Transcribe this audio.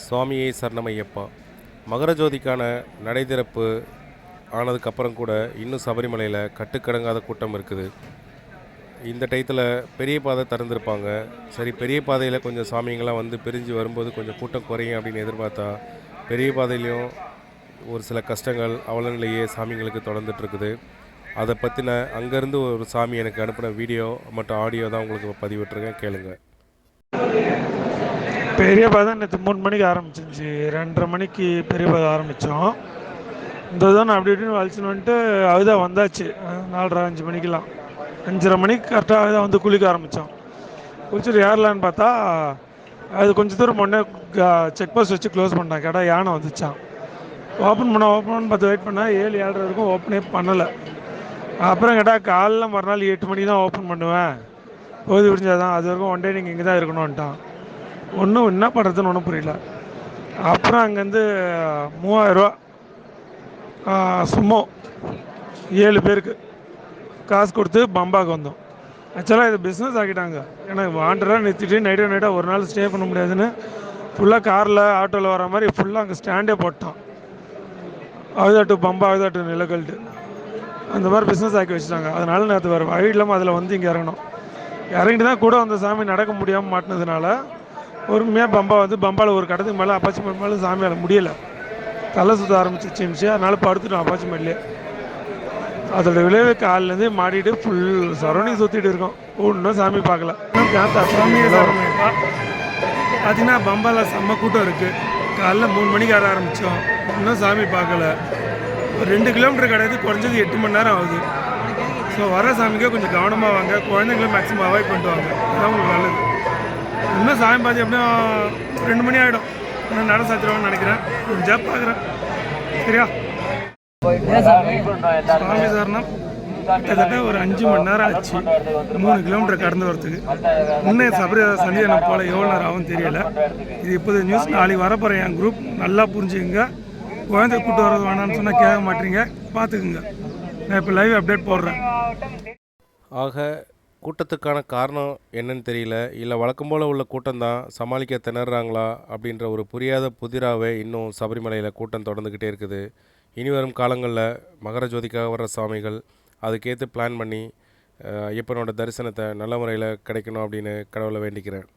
சுவாமியே சரணமையப்பா. மகரஜோதிக்கான நடைதிறப்பு நடை திறப்பு ஆனதுக்கப்புறம் கூட இன்னும் சபரிமலையில் கட்டுக்கடங்காத கூட்டம் இருக்குது. இந்த டயத்தில் பெரிய பாதை திறந்துருப்பாங்க. சரி பெரிய பாதையில் கொஞ்சம் சாமிங்கெல்லாம் வந்து பிரிஞ்சு வரும்போது கொஞ்சம் கூட்டம் குறையும் அப்படின்னு எதிர்பார்த்தா பெரிய பாதையிலையும் ஒரு சில கஷ்டங்கள் அவலநிலையே சாமிங்களுக்கு தொடர்ந்துட்டுருக்குது. அதை பற்றின அங்கேருந்து ஒரு சாமி எனக்கு அனுப்பின வீடியோ மற்றும் ஆடியோ தான் உங்களுக்கு பதிவிட்டுருக்கேன். கேளுங்கள் பெரிய தான் நேற்று மூணு மணிக்கு ஆரம்பிச்சிருந்துச்சு. ரெண்டரை மணிக்கு பெரிய ஆரம்பித்தோம் இந்த தான் அப்படி இப்படின்னு வலிச்சுன்னு வந்துட்டு அதுதான் வந்தாச்சு. நாலரை அஞ்சு மணிக்கெலாம் அஞ்சரை மணிக்கு கரெக்டாக அதுதான் வந்து குளிக்க ஆரம்பித்தோம் குளிச்சுட்டு ஏறலான்னு பார்த்தா அது கொஞ்சம் தூரம் முன்னே செக் போஸ்ட் வச்சு க்ளோஸ் பண்ணாங்க கேட்டால் யானை வந்துச்சான் ஓப்பன் பண்ண ஓப்பன் பார்த்து வெயிட் பண்ணால் ஏழு ஏழரை வரைக்கும் ஓப்பனே பண்ணலை. அப்புறம் கேட்டால் காலைல மறுநாள் எட்டு மணிக்கு தான் ஓப்பன் பண்ணுவேன். போது விடிஞ்சாதான் அது வரைக்கும் ஒன் டே நீங்கள் இங்கே தான் இருக்கணும்ன்ட்டான். ஒன்றும் என்ன பண்ணுறதுன்னு ஒன்றும் புரியல. அப்புறம் அங்கேருந்து மூவாயிரரூவா சும்மா ஏழு பேருக்கு காசு கொடுத்து பம்பாக்கு வந்தோம். ஆக்சுவலாக இது பிஸ்னஸ் ஆக்கிட்டாங்க. ஏன்னா வாண்டராக நிறுத்திட்டு நைட்டு நைட்டாக ஒரு நாள் ஸ்டே பண்ண முடியாதுன்னு ஃபுல்லாக காரில் ஆட்டோவில் வர மாதிரி ஃபுல்லாக அங்கே ஸ்டாண்டே போட்டான். அழுதாட்டு பம்பா அழுதாட்டு நிலக்கல்ட்டு. அந்த மாதிரி பிஸ்னஸ் ஆக்கி வச்சுட்டாங்க. அதனால நேற்று வேறு வழி இல்லாமல் அதில் வந்து இங்கே இறங்கணும். இறங்கிட்டு தான் கூட அந்த சாமி நடக்க முடியாமல் மாட்டினதுனால பொறுமையாக பம்பா வந்து பம்பாவில் ஒரு கடத்துக்கு மேலே அப்பாச்சி மலை மேலே சாமியால் முடியலை. தலை சுற்ற ஆரம்பிச்சிருந்துச்சு அதனால் படுத்துட்டோம் அப்பாச்சி மலையிலே அதோட விளைவு காலிலேருந்து மாடிட்டு ஃபுல் சரௌண்டிங் சுற்றிட்டு இருக்கோம். ஒன்றும் சாமி பார்க்கல பார்த்தீங்கன்னா பம்பாவில் செம்ம கூட்டம் இருக்குது காலைல மூணு மணிக்கு ஆட ஆரம்பித்தோம் இன்னும் சாமி பார்க்கல ஒரு ரெண்டு கிலோமீட்டர் கிடையாது குறைஞ்சது எட்டு மணி நேரம் ஆகுது. ஸோ வர சாமிக்கே கொஞ்சம் கவனமாக வாங்க. குழந்தைங்களும் மேக்ஸிமம் அவாய்ட் பண்ணிட்டு வாங்க. அதான் உங்களுக்கு நல்லது. சாயம் பார்த்து எப்படியும் ரெண்டு மணி ஆகிடும் இன்னும் நட சாத்திடுவாங்கன்னு நினைக்கிறேன். ஜாப் பார்க்குறேன். சரியா? சுவாமி சரணம். கிட்டத்தட்ட ஒரு அஞ்சு மணி நேரம் ஆச்சு. மூணு கிலோமீட்டர் கடந்து வரத்துக்கு முன்னே சபரி சந்தியானம் போல எவ்வளோ நேரம் ஆகும் தெரியல. இது இப்போது நியூஸ் நாளைக்கு வரப்போகிற என் குரூப் நல்லா புரிஞ்சுக்குங்க. குழந்தை கூட்டு வரது வேணாம்னு சொன்னால் கேட்க மாட்டீங்க. பார்த்துக்குங்க. நான் இப்போ லைவ் அப்டேட் போடுறேன். ஆக கூட்டத்துக்கான காரணம் என்னன்னு தெரியல. இல்லை வழக்கம் போல் உள்ள கூட்டம் தான் சமாளிக்க திணறாங்களா? அப்படின்ற ஒரு புரியாத புதிராவே இன்னும் சபரிமலையில் கூட்டம் தொடர்ந்துக்கிட்டே இருக்குது. இனி வரும் காலங்களில் மகர ஜோதிக்காக வர்ற சாமிகள் அதுக்கேற்று பிளான் பண்ணி ஐயப்பனோட தரிசனத்தை நல்ல முறையில் கிடைக்கணும் அப்படின்னு கடவுளை வேண்டிக்கிறேன்.